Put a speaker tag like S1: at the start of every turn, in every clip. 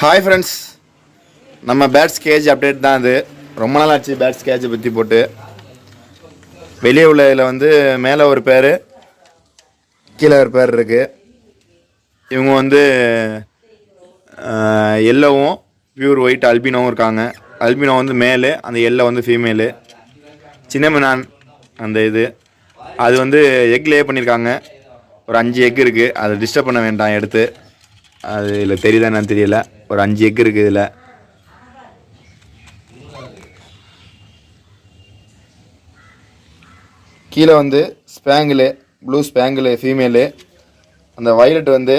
S1: Hi friends நம்ம birds cage update தான் அது ரொம்ப நாள் ஆச்சு பேட்ஸ் கேஜை பற்றி போட்டு. வெளியே உள்ள இதில் வந்து மேலே ஒரு பேர் கீழே ஒரு பேர் இருக்குது இவங்க வந்து எல்லோவும் பியூர் ஒயிட் அல்பினோவும் இருக்காங்க. அல்பினோ வந்து மேலு அந்த எல்லோ வந்து ஃபீமேலு சின்னமினான் அந்த இது. அது வந்து எக் லே பண்ணியிருக்காங்க ஒரு அஞ்சு எக் இருக்குது அதை டிஸ்டர்ப் பண்ண வேண்டாம் எடுத்து. அது இதில் தெரியுதா நான் தெரியல. ஒரு அஞ்சு எக்கு இருக்குது இதில். கீழே வந்து ஸ்பேங்கிலு ப்ளூ ஸ்பேங்கிலு ஃபீமேலு அந்த வைலட் வந்து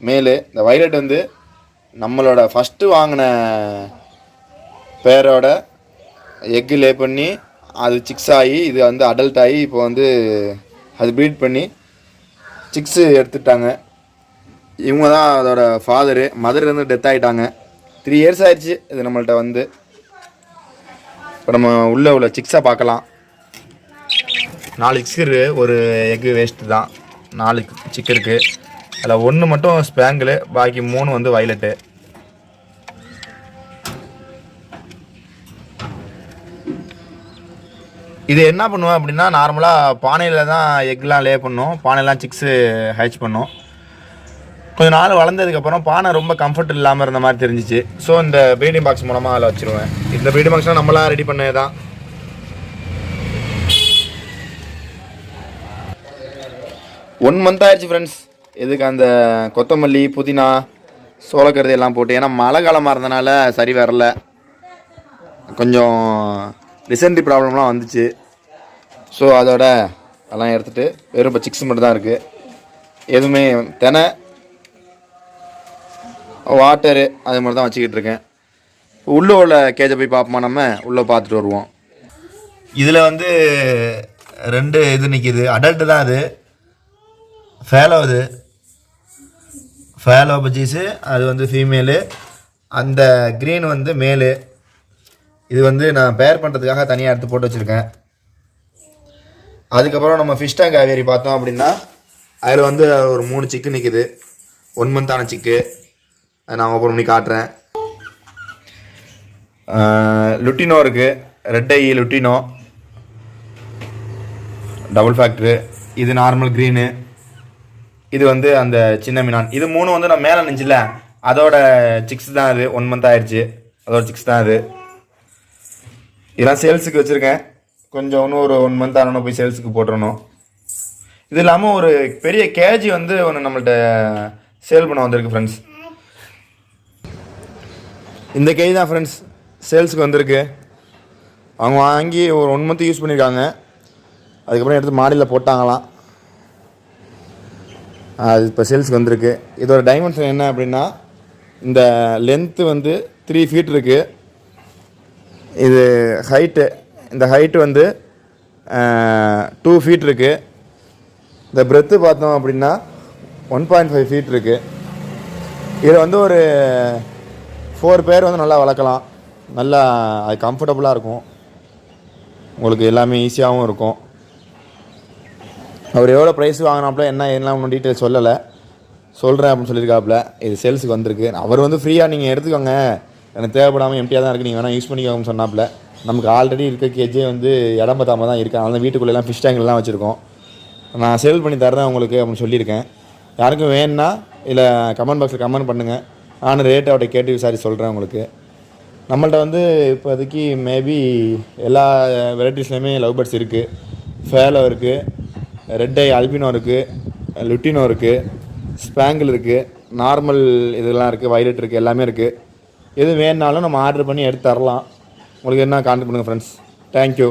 S1: மேலு இந்த வைலட் வந்து நம்மளோட ஃபஸ்ட்டு வாங்கின பேரோட எக்கு லே பண்ணி அது சிக்ஸ் ஆகி இது வந்து அடல்ட் ஆகி இப்போ வந்து அது ப்ரீட் பண்ணி சிக்ஸு எடுத்துட்டாங்க. இவங்க தான் அதோட ஃபாதரு மதர் டெத் ஆகிட்டாங்க த்ரீ இயர்ஸ் ஆயிடுச்சு இது நம்மள்கிட்ட வந்து. இப்போ நம்ம உள்ளே உள்ள சிக்ஸை பார்க்கலாம். நாலு சிக்ஸ் ஒரு எக்கு வேஸ்ட்டு தான். நாலு சிக்கு இருக்குது அதில் ஒன்று மட்டும் ஸ்பேங்கிள் பாக்கி மூணு வந்து வயலட்டு இது என்ன பண்ணுவோம் அப்படின்னா நார்மலாக பானையில் தான் எக்லாம் லே பண்ணும். பானையெல்லாம் சிக்ஸு ஹேச் பண்ணும். கொஞ்சம் நாள் வளர்ந்ததுக்கப்புறம் பானை ரொம்ப கம்ஃபர்ட் இல்லாமல் இருந்த மாதிரி தெரிஞ்சிச்சு. ஸோ இந்த ப்ரீடிங் பாக்ஸ் மூலமாக அதில் வச்சுருவேன். இந்த ப்ரீடிங் பாக்ஸ்லாம் நம்மளாம் ரெடி பண்ணது தான் ஒன் மந்த் ஆயிடுச்சு ஃப்ரெண்ட்ஸ் இதுக்கு அந்த கொத்தமல்லி புதினா சோளக்கருது எல்லாம் போட்டு. ஏன்னா மழை காலமாக இருந்தனால சரி வரல. கொஞ்சம் ரிசன்ட்ரி ப்ராப்ளம்லாம் வந்துச்சு. ஸோ அதோட அதெல்லாம் எடுத்துகிட்டு வெறும் இப்போ சிக்ஸ் மட்டும் தான் இருக்குது எதுவுமே தினை வாட்டரு அது மாதிரி தான் வச்சுக்கிட்டு இருக்கேன். உள்ளே உள்ள கேஜை போய் பார்ப்போமா நம்ம? உள்ளே பார்த்துட்டு வருவோம். இதில் வந்து ரெண்டு இது நிற்கிது அடல்ட்டு தான் அது. ஃபேலோ அது. ஃபேலோ பஜ்ஜீஸு அது வந்து ஃபீமேலு அந்த க்ரீன் வந்து மேலு இது வந்து நான் பேர் பண்ணுறதுக்காக தனியாக எடுத்து போட்டு வச்சுருக்கேன். அதுக்கப்புறம் நம்ம ஃபிஷ் டேங்க் காவேரி பார்த்தோம் அப்படின்னா அதில் வந்து ஒரு மூணு சிக்கு நிற்கிது ஒன் மந்தான சிக்கு நான் ஓப்பன் பண்ணி காட்டுறேன். லுட்டினோ இருக்குது red eye lutino. Double factor இது நார்மல் க்ரீனு இது வந்து அந்த சின்ன மீனான். இது மூணு வந்து நான் மேலே நினச்சில அதோட சிக்ஸ் தான் அது ஒன் மந்த் ஆயிடுச்சு அதோட சிக்ஸ் தான் அது இதெல்லாம் சேல்ஸுக்கு வச்சுருக்கேன். கொஞ்சம் இன்னும் ஒரு ஒன் மந்த் ஆனோன்னு போய் சேல்ஸுக்கு போட்டுறணும். இது இல்லாமல் ஒரு பெரிய கேஜி வந்து ஒன்று நம்மள்கிட்ட சேல் பண்ண வந்திருக்கு ஃப்ரெண்ட்ஸ் இந்த கேஜி தான் ஃப்ரெண்ட்ஸ் சேல்ஸுக்கு வந்திருக்கு. அவங்க வாங்கி ஒரு ஒன் மந்த் யூஸ் பண்ணியிருக்காங்க அதுக்கப்புறம் எடுத்து மாடியில் போட்டாங்களாம். அது இப்போ சேல்ஸுக்கு வந்திருக்கு. இதோட டைமென்ஷன் என்ன அப்படின்னா இந்த லென்த்து வந்து த்ரீ ஃபீட் இருக்குது இது ஹைட்டு இந்த ஹைட்டு வந்து டூ ஃபீட் இருக்குது இந்த பிரெத்து பார்த்தோம் அப்படின்னா ஒன் பாயிண்ட் ஃபைவ் ஃபீட் இருக்குது இதில் வந்து ஒரு ஃபோர் பேர் வந்து நல்லா வளர்க்கலாம். நல்லா அது கம்ஃபர்டபுளாக இருக்கும். உங்களுக்கு எல்லாமே ஈஸியாகவும் இருக்கும். அவர் எவ்வளோ ப்ரைஸ் வாங்கினாப்புல என்ன என்ன ஒன்றும் டீட்டெயில் சொல்லலை. சொல்கிறேன் அப்படின்னு சொல்லியிருக்காப்புல. இது சேல்ஸுக்கு வந்திருக்கு. அவர் வந்து ஃப்ரீயாக நீங்கள் எடுத்துக்கோங்க. எனக்கு தேவைப்படாமல் எம்டியாக தான் இருக்குது நீங்கள் வேணால் யூஸ் பண்ணிக்கோங்கன்னு சொன்னாப்புல. நமக்கு ஆல்ரெடி இருக்க கேஜே வந்து இடம் பத்தாமல் தான் இருக்குது அதனால் வீட்டுக்குள்ளெல்லாம் ஃபிஷ் டேங்க்லாம் வச்சுருக்கோம். நான் சேல் பண்ணி தரேன் உங்களுக்கு அப்படின்னு சொல்லியிருக்கேன். யாருக்கும் வேணுன்னா இல்லை கமெண்ட் பாக்ஸில் கமெண்ட் பண்ணுங்கள் ஆனால் ரேட் அவர்கிட்ட கேட்டு விசாரி சொல்கிறேன் உங்களுக்கு. நம்மள்ட்ட வந்து இப்போதைக்கு மேபி எல்லா வெரைட்டிஸ்லையுமே லவ் பேர்ட்ஸ் இருக்குது ஃபேலோ இருக்குது ரெட் ஐ அல்பினோ இருக்குது லுட்டினோ இருக்குது ஸ்பேங்கிள் இருக்குது நார்மல் இதெல்லாம் இருக்குது வைலட் இருக்குது எல்லாமே இருக்குது எது வேணுனாலும் நம்ம ஆர்டர் பண்ணி எடுத்து தரலாம். உங்களுக்கு என்ன கான்டாக்ட் பண்ணுங்கள் ஃப்ரெண்ட்ஸ் தேங்க்யூ